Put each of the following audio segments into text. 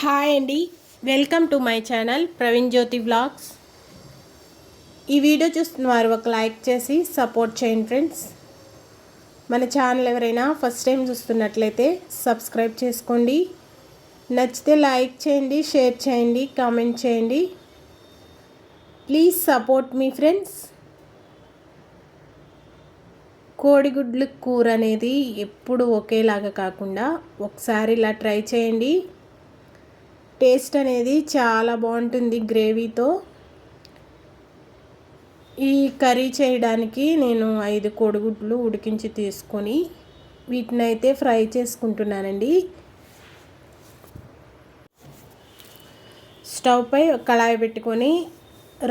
Hi అండి. Welcome to my channel Praveen Jyothi vlogs ఈ video చూస్తున్న వారు ఒక లైక్ చేసి సపోర్ట్ చేయండి ఫ్రెండ్స్. మన ఛానల్ ఎవరైనా ఫస్ట్ టైం చూస్తున్నట్లయితే సబ్స్క్రైబ్ చేసుకోండి. నచ్చితే లైక్ చేయండి షేర్ చేయండి కామెంట్ చేయండి. ప్లీజ్ సపోర్ట్ మీ ఫ్రెండ్స్. కోడిగుడ్లు కూర అనేది ఎప్పుడు ఒకేలాగా కాకుండా ఒకసారి ఇలా ట్రై చేయండి. టేస్ట్ అనేది చాలా బాగుంటుంది గ్రేవీతో. ఈ కర్రీ చేయడానికి నేను ఐదు కోడిగుడ్లు ఉడికించి తీసుకొని వీటిని అయితే ఫ్రై చేసుకుంటున్నానండి. స్టవ్ పై కళాయి పెట్టుకొని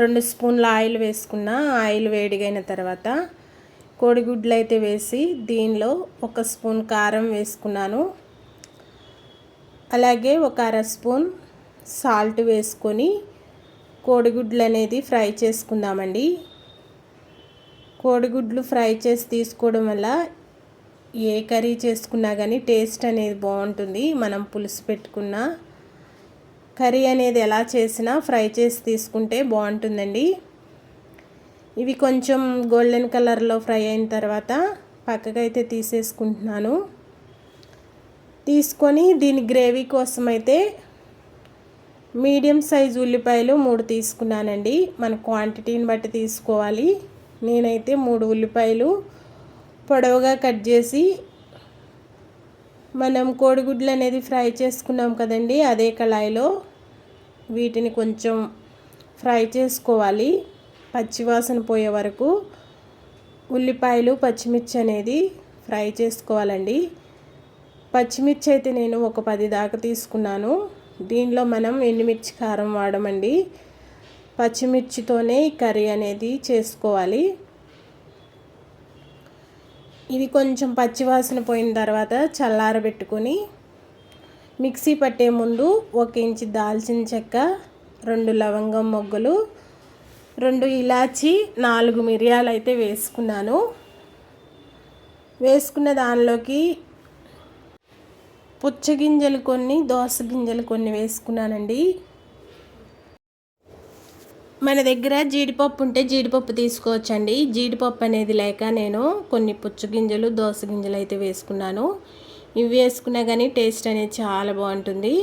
రెండు స్పూన్ల ఆయిల్ వేసుకున్న ఆయిల్ వేడిగైన తర్వాత కోడిగుడ్లు అయితే వేసి దీనిలో ఒక స్పూన్ కారం వేసుకున్నాను. అలాగే ఒక అర స్పూన్ సాల్ట్ వేసుకొని కోడిగుడ్లు అనేది ఫ్రై చేసుకుందామండి. కోడిగుడ్లు ఫ్రై చేసి తీసుకోవడం వల్ల ఏ కర్రీ చేసుకున్నా కానీ టేస్ట్ అనేది బాగుంటుంది. మనం పులుసు పెట్టుకున్న కర్రీ అనేది ఎలా చేసినా ఫ్రై చేసి తీసుకుంటే బాగుంటుందండి. ఇవి కొంచెం గోల్డెన్ కలర్లో ఫ్రై అయిన తర్వాత పక్కకైతే తీసేసుకుంటున్నాను. తీసుకొని దీని గ్రేవీ కోసం అయితే మీడియం సైజ్ ఉల్లిపాయలు మూడు తీసుకున్నానండి. మన క్వాంటిటీని బట్టి తీసుకోవాలి. నేనైతే మూడు ఉల్లిపాయలు పొడవుగా కట్ చేసి మనం కోడిగుడ్లు అనేది ఫ్రై చేసుకున్నాం కదండి అదే కళాయిలో వీటిని కొంచెం ఫ్రై చేసుకోవాలి. పచ్చివాసన పోయే వరకు ఉల్లిపాయలు పచ్చిమిర్చి అనేది ఫ్రై చేసుకోవాలండి. పచ్చిమిర్చి అయితే నేను ఒక పది దాకా తీసుకున్నాను. దీనిలో మనం ఎండుమిర్చి కారం వాడమండి. పచ్చిమిర్చితోనే ఈ కర్రీ అనేది చేసుకోవాలి. ఇది కొంచెం పచ్చివాసన పోయిన తర్వాత చల్లారబెట్టుకొని మిక్సీ పట్టే ముందు ఒక ఇంచి దాల్చిన చెక్క రెండు లవంగం మొగ్గలు రెండు ఇలాచి నాలుగు మిరియాలు అయితే వేసుకున్నాను. వేసుకున్న దానిలోకి పుచ్చగింజలు కొన్ని దోస గింజలు కొన్ని వేసుకున్నానండి. మన దగ్గర జీడిపప్పు ఉంటే జీడిపప్పు తీసుకోవచ్చండి. జీడిపప్పు అనేది లేక నేను కొన్ని పుచ్చగింజలు దోస గింజలు అయితే వేసుకున్నాను. ఇవి వేసుకున్నా కానీ టేస్ట్ అనేది చాలా బాగుంటుంది.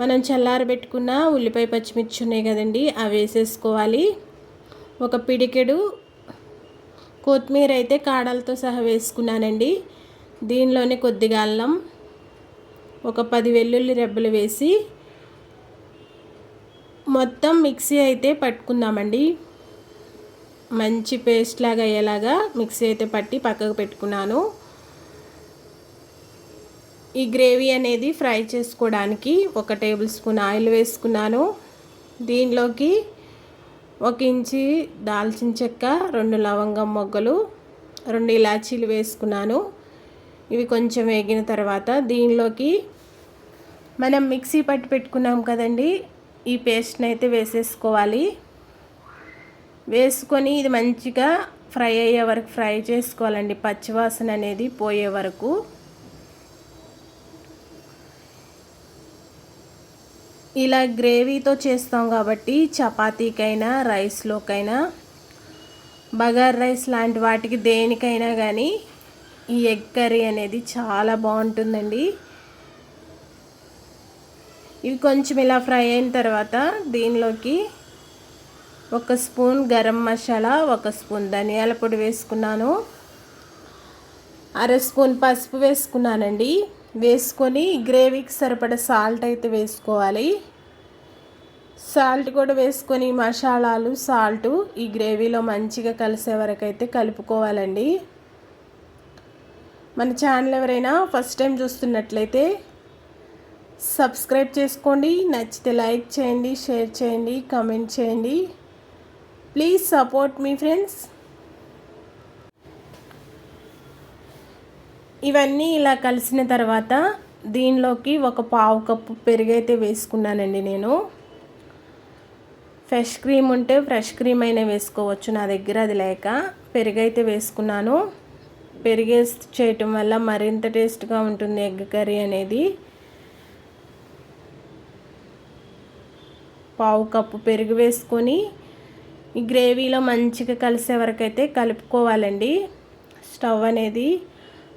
మనం చల్లారబెట్టుకున్న ఉల్లిపాయ పచ్చిమిర్చి ఉన్నాయి కదండి అవి వేసేసుకోవాలి. ఒక పిడికెడు కొత్తిమీర అయితే కాడలతో సహా వేసుకున్నానండి. దీనిలోనే కొద్దిగా అల్లం ఒక పది వెల్లుల్లి రెబ్బలు వేసి మొత్తం మిక్సీ అయితే పట్టుకుందామండి. మంచి పేస్ట్ లాగా అయ్యేలాగా మిక్సీ అయితే పట్టి పక్కకు పెట్టుకున్నాను. ఈ గ్రేవీ అనేది ఫ్రై చేసుకోవడానికి ఒక టేబుల్ స్పూన్ ఆయిల్ వేసుకున్నాను. దీనిలోకి ఒక ఇంచి దాల్చిన చెక్క రెండు లవంగం మొగ్గలు రెండు ఇలాచీలు వేసుకున్నాను. ఇవి కొంచెం వేగిన తర్వాత దీనిలోకి మనం మిక్సీ పట్టి పెట్టుకున్నాం కదండి ఈ పేస్ట్ని అయితే వేసేసుకోవాలి. వేసుకొని ఇది మంచిగా ఫ్రై అయ్యే వరకు ఫ్రై చేసుకోవాలండి. పచ్చివాసన అనేది పోయే వరకు. ఇలా గ్రేవీతో చేస్తాం కాబట్టి చపాతీకైనా రైస్లోకైనా బగార్ రైస్ లాంటి వాటికి దేనికైనా కానీ ఈ ఎగ్ కర్రీ అనేది చాలా బాగుంటుందండి. ఇవి కొంచెం ఇలా ఫ్రై అయిన తర్వాత దీనిలోకి ఒక స్పూన్ గరం మసాలా ఒక స్పూన్ ధనియాల పొడి వేసుకున్నాను. అర స్పూన్ పసుపు వేసుకున్నానండి. వేసుకొని గ్రేవీకి సరిపడ సాల్ట్ అయితే వేసుకోవాలి. సాల్ట్ కూడా వేసుకొని మసాలాలు సాల్ట్ ఈ గ్రేవీలో మంచిగా కలిసే వరకు అయితే కలుపుకోవాలండి. మన ఛానల్ ఎవరైనా ఫస్ట్ టైం చూస్తున్నట్లయితే సబ్స్క్రైబ్ చేసుకోండి నచ్చితే లైక్ చేయండి షేర్ చేయండి కమెంట్ చేయండి. ప్లీజ్ సపోర్ట్ మీ ఫ్రెండ్స్. ఇవన్నీ ఇలా కలిసిన తర్వాత దీనిలోకి ఒక పావు కప్పు పెరుగైతే వేసుకున్నానండి నేను. ఫ్రెష్ క్రీమ్ ఉంటే ఫ్రెష్ క్రీమ్ అయినా వేసుకోవచ్చు నా దగ్గర అది లేక పెరుగైతే వేసుకున్నాను. పెరిగేసి చేయటం వల్ల మరింత టేస్ట్గా ఉంటుంది ఎగ్ కర్రీ అనేది. పావు కప్పు పెరుగు వేసుకొని ఈ గ్రేవీలో మంచిగా కలిసే వరకు అయితే కలుపుకోవాలండి. స్టవ్ అనేది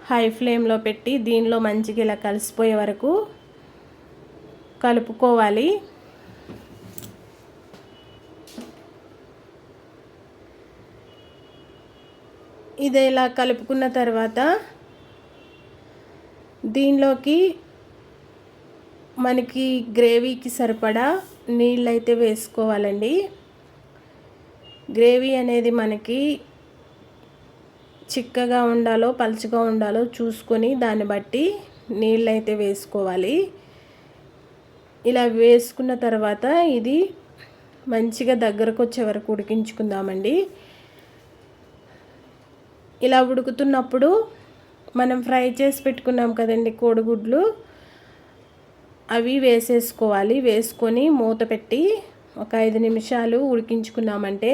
హై ఫ్లేమ్లో పెట్టి దీనిలో మంచిగా ఇలా కలిసిపోయే వరకు కలుపుకోవాలి. ఇది ఇలా కలుపుకున్న తర్వాత దీనిలోకి మనకి గ్రేవీకి సరిపడా నీళ్ళు అయితే వేసుకోవాలండి. గ్రేవీ అనేది మనకి చిక్కగా ఉండాలో పలుచగా ఉండాలో చూసుకొని దాన్ని బట్టి నీళ్ళు అయితే వేసుకోవాలి. ఇలా వేసుకున్న తర్వాత ఇది మంచిగా దగ్గరకు వచ్చే వరకు ఉడికించుకుందామండి. ఇలా ఉడుకుతున్నప్పుడు మనం ఫ్రై చేసి పెట్టుకున్నాం కదండి కోడిగుడ్లు. అవి వేసేసుకోవాలి. వేసుకొని మూత పెట్టి ఒక ఐదు నిమిషాలు ఉడికించుకున్నామంటే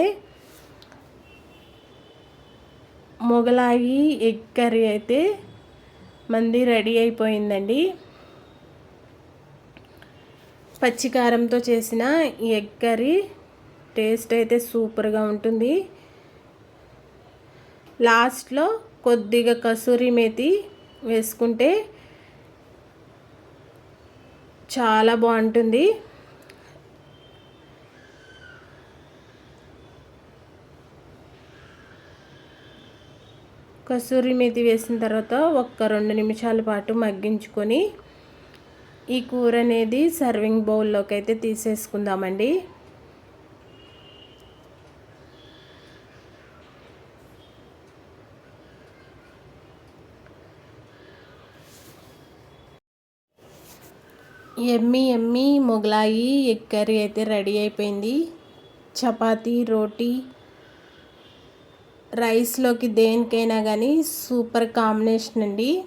మొగలాయి ఎగ్ కర్రీ అయితే మంది రెడీ అయిపోయిందండి. పచ్చికారంతో చేసిన ఈ ఎగ్ కర్రీ టేస్ట్ అయితే సూపర్గా ఉంటుంది. లాస్ట్లో కొద్దిగా కసూరి మేతి వేసుకుంటే చాలా బాగుంటుంది. కసూరి మేతి వేసిన తర్వాత ఒక్క రెండు నిమిషాల పాటు మగ్గించుకొని ఈ కూర అనేది సర్వింగ్ బౌల్లోకి అయితే తీసేసుకుందామండి. ఎమ్మి ఎమ్మి మొగలాయి ఎగ్ కర్రీ అయితే రెడీ అయిపోయింది? చపాతీ రోటీ రైస్లోకి దేనికైనా కానీ సూపర్ కాంబినేషన్ అండి.